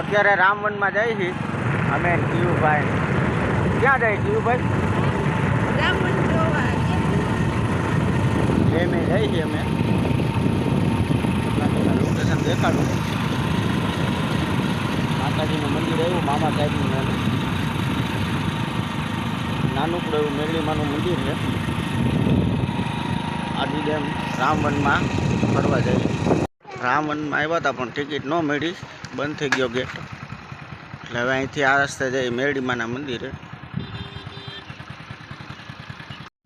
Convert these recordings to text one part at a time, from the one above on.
અત્યારે રામવનમાં જઈ છીએ અમે જીવુભાઈ. ક્યાં જાય જીવુભાઈ? જોવા. જઈ છીએ અમે. લોકેશન દેખાડું. માતાજીનું મંદિર આવ્યું મામા સાહેબનું નાનું નાનકડું એવું મેળીમાનું મંદિર છે. આજી ડેમ રામવનમાં ફરવા જઈએ રામવનમાં આવ્યા હતા, પણ ટિકિટ ન મળી. બંધ થઈ ગયો ગેટ. એટલે હવે અહીંથી આ રસ્તે જઈ મેરડીમાના મંદિરે.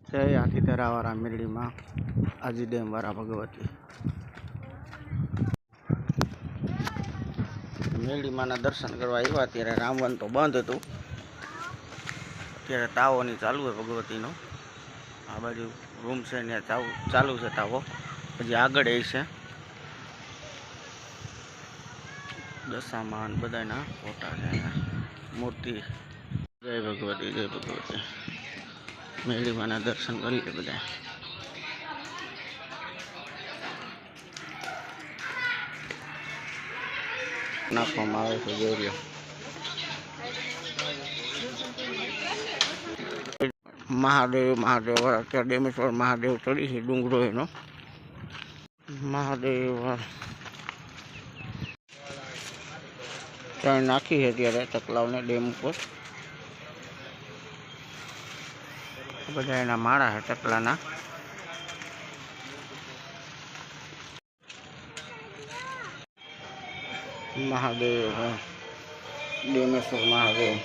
જય હાથીધરાવાળા મેરડીમાં આજી ડેમવાળા ભગવતી. મેરડીમાના દર્શન કરવા આવ્યા ત્યારે રામવન તો બંધ હતું. અત્યારે તાવોની ચાલુ છે ભગવતીનો. આ બાજુ રૂમ છે ને ચાલુ છે તાવો. પછી આગળ એ છે. દશામાન બધાના ફોટા છે મૂર્તિ. જય ભગવતી જય ભગવતી મેળીમાના દર્શન કરી બધા. નાખવામાં આવે છે જોઈ મહાદેવ મહાદેવ, અત્યારે ડેમેશ્વર મહાદેવ ચડી છે ડુંગરો એનો. મહાદેવ. ત્યાં નાખી છે ત્યારે ચકલાવને ડેમ ઉપર. બધા એના માળા છે ચકલાના મહાદેવ. ડેમેશ્વર મહાદેવ.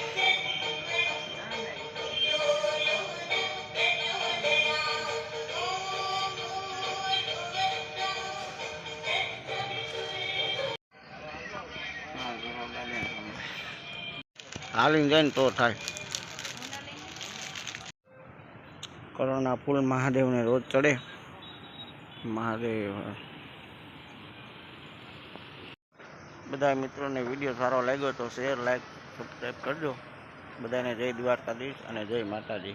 હાલીને જાય ને તો થાય. કરોના ફૂલ મહાદેવને રોજ ચડે. મહાદેવ. બધા મિત્રોને વીડિયો સારો લાગ્યો તો શેર, લાઈક, સબસ્ક્રાઈબ કરજો. બધાને જય દ્વારકાધીશ અને જય માતાજી.